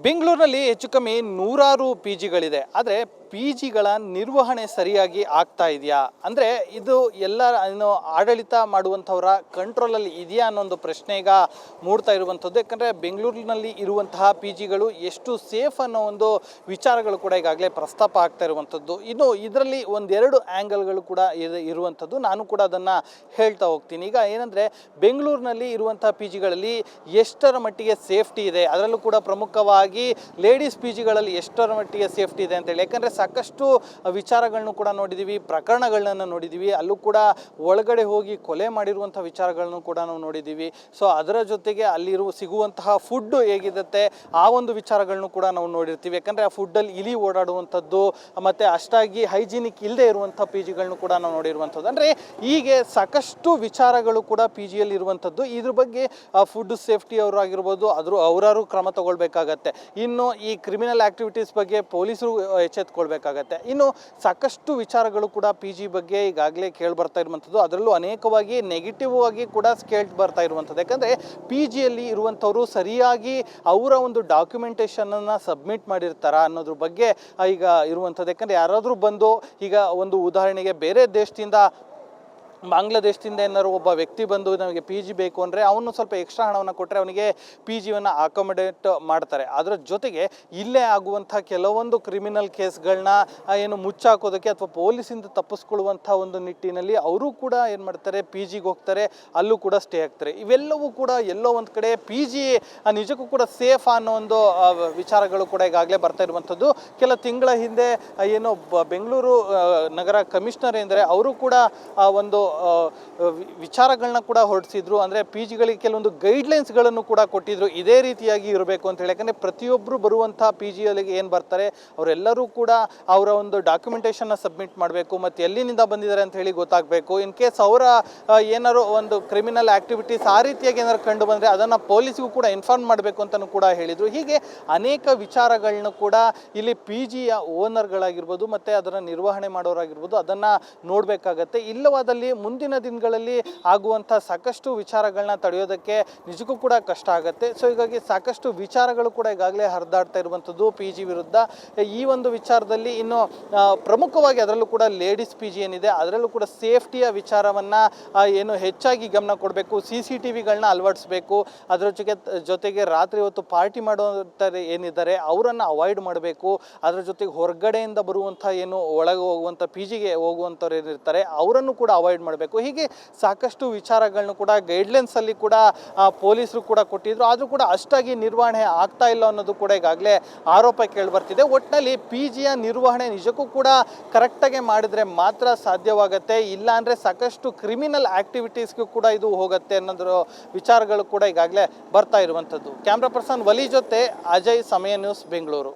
ಬೆಂಗಳೂರಿನಲ್ಲಿ ಹೆಚ್ಚು ಕಮ್ಮಿ ನೂರಾರು ಪಿ ಜಿಗಳಿದೆ ಆದರೆ ಪಿ ಜಿಗಳ ನಿರ್ವಹಣೆ ಸರಿಯಾಗಿ ಆಗ್ತಾ ಇದೆಯಾ? ಅಂದರೆ ಇದು ಎಲ್ಲ ಏನು ಆಡಳಿತ ಮಾಡುವಂಥವರ ಕಂಟ್ರೋಲಲ್ಲಿ ಇದೆಯಾ ಅನ್ನೋ ಒಂದು ಪ್ರಶ್ನೆ ಈಗ ಮೂಡ್ತಾ ಇರುವಂಥದ್ದು. ಯಾಕಂದರೆ ಬೆಂಗಳೂರಿನಲ್ಲಿ ಇರುವಂತಹ ಪಿ ಜಿಗಳು ಎಷ್ಟು ಸೇಫ್ ಅನ್ನೋ ಒಂದು ವಿಚಾರಗಳು ಕೂಡ ಈಗಾಗಲೇ ಪ್ರಸ್ತಾಪ ಆಗ್ತಾ ಇರುವಂಥದ್ದು. ಇನ್ನು ಇದರಲ್ಲಿ ಒಂದೆರಡು ಆ್ಯಂಗಲ್ಗಳು ಕೂಡ ಇರುವಂಥದ್ದು. ನಾನು ಕೂಡ ಅದನ್ನು ಹೇಳ್ತಾ ಹೋಗ್ತೀನಿ. ಈಗ ಏನಂದರೆ ಬೆಂಗಳೂರಿನಲ್ಲಿ ಇರುವಂಥ ಪಿ ಜಿಗಳಲ್ಲಿ ಎಷ್ಟರ ಮಟ್ಟಿಗೆ ಸೇಫ್ಟಿ ಇದೆ? ಅದರಲ್ಲೂ ಕೂಡ ಪ್ರಮುಖವಾಗಿ ಲೇಡೀಸ್ ಪಿ ಜಿಗಳಲ್ಲಿ ಎಷ್ಟರ ಮಟ್ಟಿಗೆ ಸೇಫ್ಟಿ ಇದೆ ಅಂತೇಳಿ. ಯಾಕಂದರೆ ಸಾಕಷ್ಟು ವಿಚಾರಗಳನ್ನು ಕೂಡ ನೋಡಿದ್ದೀವಿ ಪ್ರಕರಣಗಳನ್ನ ನೋಡಿದ್ದೀವಿ ಅಲ್ಲೂ ಕೂಡ ಒಳಗಡೆ ಹೋಗಿ ಕೊಲೆ ಮಾಡಿರುವಂಥ ವಿಚಾರಗಳನ್ನು ಕೂಡ ನಾವು ನೋಡಿದ್ದೀವಿ ಸೊ ಅದರ ಜೊತೆಗೆ ಅಲ್ಲಿರುವ ಸಿಗುವಂತಹ ಫುಡ್ ಹೇಗಿರುತ್ತೆ, ಆ ಒಂದು ವಿಚಾರಗಳನ್ನು ಕೂಡ ನಾವು ನೋಡಿರ್ತೀವಿ. ಯಾಕಂದರೆ ಆ ಫುಡ್ಡಲ್ಲಿ ಇಲಿ ಓಡಾಡುವಂಥದ್ದು, ಮತ್ತು ಅಷ್ಟಾಗಿ ಹೈಜಿನಿಕ್ ಇಲ್ಲದೆ ಇರುವಂಥ ಪಿ ಜಿಗಳನ್ನು ಕೂಡ ನಾವು ನೋಡಿರುವಂಥದ್ದು. ಅಂದರೆ ಹೀಗೆ ಸಾಕಷ್ಟು ವಿಚಾರಗಳು ಕೂಡ ಪಿ ಜಿಯಲ್ಲಿ ಇರುವಂಥದ್ದು. ಇದ್ರ ಬಗ್ಗೆ ಫುಡ್ ಸೇಫ್ಟಿ ಅವರು ಆಗಿರ್ಬೋದು ಅದ್ರ ಅವರಾರು ಕ್ರಮ ತಗೊಳ್ಬೇಕಾಗತ್ತೆ. ಇನ್ನು ಈ ಕ್ರಿಮಿನಲ್ ಆಕ್ಟಿವಿಟೀಸ್ ಬಗ್ಗೆ ಪೊಲೀಸರು ಎಚ್ಚೆತ್ಕೊಳ್ಬೇಕಾಗತ್ತೆ ಇನ್ನು ಸಾಕಷ್ಟು ವಿಚಾರಗಳು ಕೂಡ ಪಿ ಜಿ ಬಗ್ಗೆ ಈಗಾಗಲೇ ಕೇಳಿ ಬರ್ತಾ ಇರುವಂಥದ್ದು. ಅದರಲ್ಲೂ ಅನೇಕವಾಗಿ ನೆಗೆಟಿವ್ ಆಗಿ ಕೂಡ ಕೇಳಿ ಬರ್ತಾ ಇರುವಂಥದ್ದು. ಯಾಕಂದರೆ ಪಿ ಜಿಯಲ್ಲಿ ಇರುವಂಥವರು ಸರಿಯಾಗಿ ಅವರ ಒಂದು ಡಾಕ್ಯುಮೆಂಟೇಷನನ್ನು ಸಬ್ಮಿಟ್ ಮಾಡಿರ್ತಾರಾ ಅನ್ನೋದ್ರ ಬಗ್ಗೆ ಈಗ ಇರುವಂಥದ್ದು. ಯಾಕಂದರೆ ಯಾರಾದರೂ ಬಂದು ಈಗ ಒಂದು ಉದಾಹರಣೆಗೆ ಬೇರೆ ದೇಶದಿಂದ ಬಾಂಗ್ಲಾದೇಶದಿಂದ ಏನಾದ್ರು ಒಬ್ಬ ವ್ಯಕ್ತಿ ಬಂದು ನಮಗೆ ಪಿ ಜಿ ಬೇಕು ಅಂದರೆ ಅವನು ಸ್ವಲ್ಪ ಎಕ್ಸ್ಟ್ರಾ ಹಣವನ್ನು ಕೊಟ್ಟರೆ ಅವನಿಗೆ ಪಿ ಜಿಯನ್ನು ಅಕೊಮಡೇಟ್ ಮಾಡ್ತಾರೆ. ಅದರ ಜೊತೆಗೆ ಇಲ್ಲೇ ಆಗುವಂಥ ಕೆಲವೊಂದು ಕ್ರಿಮಿನಲ್ ಕೇಸ್ಗಳನ್ನ ಏನು ಮುಚ್ಚಾಕೋದಕ್ಕೆ ಅಥವಾ ಪೊಲೀಸಿಂದ ತಪ್ಪಿಸ್ಕೊಳ್ಳುವಂಥ ಒಂದು ನಿಟ್ಟಿನಲ್ಲಿ ಅವರು ಕೂಡ ಏನು ಮಾಡ್ತಾರೆ ಪಿ ಜಿಗೆ ಹೋಗ್ತಾರೆ, ಅಲ್ಲೂ ಕೂಡ ಸ್ಟೇ ಆಗ್ತಾರೆ. ಇವೆಲ್ಲವೂ ಕೂಡ ಎಲ್ಲೋ ಒಂದು ಕಡೆ ಪಿ ಜಿ ನಿಜಕ್ಕೂ ಕೂಡ ಸೇಫ್ ಅನ್ನೋ ಒಂದು ವಿಚಾರಗಳು ಕೂಡ ಈಗಾಗಲೇ ಬರ್ತಾ ಇರುವಂಥದ್ದು. ಕೆಲ ತಿಂಗಳ ಹಿಂದೆ ಏನು ಬೆಂಗಳೂರು ನಗರ ಕಮಿಷನರ್ ಎಂದರೆ ಅವರು ಕೂಡ ಒಂದು ವಿಚಾರಗಳನ್ನ ಕೂಡ ಹೊರಡಿಸಿದ್ರು. ಅಂದರೆ ಪಿ ಜಿಗಳಿಗೆ ಕೆಲವೊಂದು ಗೈಡ್ಲೈನ್ಸ್ಗಳನ್ನು ಕೂಡ ಕೊಟ್ಟಿದ್ರು. ಇದೇ ರೀತಿಯಾಗಿ ಇರಬೇಕು ಅಂತ ಹೇಳಿ. ಯಾಕಂದರೆ ಪ್ರತಿಯೊಬ್ಬರು ಬರುವಂಥ ಪಿ ಜಿಗಳಿಗೆ ಏನು ಬರ್ತಾರೆ, ಅವರೆಲ್ಲರೂ ಕೂಡ ಅವರ ಒಂದು ಡಾಕ್ಯುಮೆಂಟೇಷನ್ನ ಸಬ್ಮಿಟ್ ಮಾಡಬೇಕು. ಮತ್ತು ಎಲ್ಲಿನಿಂದ ಬಂದಿದ್ದಾರೆ ಅಂತ ಹೇಳಿ ಗೊತ್ತಾಗಬೇಕು. ಇನ್ ಕೇಸ್ ಅವರ ಏನಾರು ಏನಾದ್ರು ಒಂದು ಕ್ರಿಮಿನಲ್ ಆ್ಯಕ್ಟಿವಿಟೀಸ್ ಆ ರೀತಿಯಾಗಿ ಏನಾದ್ರು ಕಂಡು ಬಂದರೆ ಅದನ್ನು ಪೊಲೀಸ್ಗೂ ಕೂಡ ಇನ್ಫಾರ್ಮ್ ಮಾಡಬೇಕು ಅಂತಲೂ ಕೂಡ ಹೇಳಿದರು. ಹೀಗೆ ಅನೇಕ ವಿಚಾರಗಳನ್ನ ಕೂಡ ಇಲ್ಲಿ ಪಿ ಜಿಯ ಓನರ್ಗಳಾಗಿರ್ಬೋದು ಮತ್ತು ಅದರ ನಿರ್ವಹಣೆ ಮಾಡೋರಾಗಿರ್ಬೋದು, ಅದನ್ನು ನೋಡಬೇಕಾಗತ್ತೆ. ಇಲ್ಲವಾದಲ್ಲಿ ಮುಂದಿನ ದಿನಗಳಲ್ಲಿ ಆಗುವಂಥ ಸಾಕಷ್ಟು ವಿಚಾರಗಳನ್ನ ತಡೆಯೋದಕ್ಕೆ ನಿಜಕ್ಕೂ ಕೂಡ ಕಷ್ಟ ಆಗುತ್ತೆ. ಸೊ ಹೀಗಾಗಿ ಸಾಕಷ್ಟು ವಿಚಾರಗಳು ಕೂಡ ಈಗಾಗಲೇ ಹರಿದಾಡ್ತಾ ಇರುವಂಥದ್ದು ಪಿ ಜಿ ವಿರುದ್ಧ. ಈ ಒಂದು ವಿಚಾರದಲ್ಲಿ ಇನ್ನು ಪ್ರಮುಖವಾಗಿ ಅದರಲ್ಲೂ ಕೂಡ ಲೇಡೀಸ್ ಪಿ ಜಿ ಏನಿದೆ, ಅದರಲ್ಲೂ ಕೂಡ ಸೇಫ್ಟಿಯ ವಿಚಾರವನ್ನು ಏನು ಹೆಚ್ಚಾಗಿ ಗಮನ ಕೊಡಬೇಕು ಸಿ ಸಿ ಟಿ ವಿಗಳನ್ನ ಅಳವಡಿಸ್ಬೇಕು. ಅದರ ಜೊತೆಗೆ ಜೊತೆಗೆ ರಾತ್ರಿ ಹೊತ್ತು ಪಾರ್ಟಿ ಮಾಡುವಂಥವ್ರು ಏನಿದ್ದಾರೆ, ಅವರನ್ನು ಅವಾಯ್ಡ್ ಮಾಡಬೇಕು. ಅದರ ಜೊತೆಗೆ ಹೊರಗಡೆಯಿಂದ ಬರುವಂಥ ಏನು ಒಳಗೆ ಹೋಗುವಂಥ ಪಿ ಜಿಗೆ ಹೋಗುವಂಥವ್ರು ಏನಿರ್ತಾರೆ, ಅವರನ್ನು ಕೂಡ ಅವಾಯ್ಡ್ ಮಾಡಬೇಕು. ಹೀಗೆ ಸಾಕಷ್ಟು ವಿಚಾರಗಳನ್ನು ಕೂಡ ಗೈಡ್ಲೈನ್ಸಲ್ಲಿ ಕೂಡ ಪೊಲೀಸರು ಕೂಡ ಕೊಟ್ಟಿದ್ರು. ಆದರೂ ಕೂಡ ಅಷ್ಟಾಗಿ ನಿರ್ವಹಣೆ ಆಗ್ತಾ ಇಲ್ಲ ಅನ್ನೋದು ಕೂಡ ಈಗಾಗಲೇ ಆರೋಪ ಕೇಳಿಬರ್ತಿದೆ. ಒಟ್ಟಿನಲ್ಲಿ ಪಿ ಜಿಯ ನಿರ್ವಹಣೆ ನಿಜಕ್ಕೂ ಕೂಡ ಕರೆಕ್ಟಾಗಿ ಮಾಡಿದ್ರೆ ಮಾತ್ರ ಸಾಧ್ಯವಾಗುತ್ತೆ. ಇಲ್ಲಾಂದರೆ ಸಾಕಷ್ಟು ಕ್ರಿಮಿನಲ್ ಆ್ಯಕ್ಟಿವಿಟೀಸ್ಗೂ ಕೂಡ ಇದು ಹೋಗುತ್ತೆ ಅನ್ನೋದ್ರ ವಿಚಾರಗಳು ಕೂಡ ಈಗಾಗಲೇ ಬರ್ತಾ ಇರುವಂಥದ್ದು. ಕ್ಯಾಮ್ರಾ ಪರ್ಸನ್ ವಲಿ ಜೊತೆ ಅಜಯ್, ಸಮಯ ನ್ಯೂಸ್, ಬೆಂಗಳೂರು.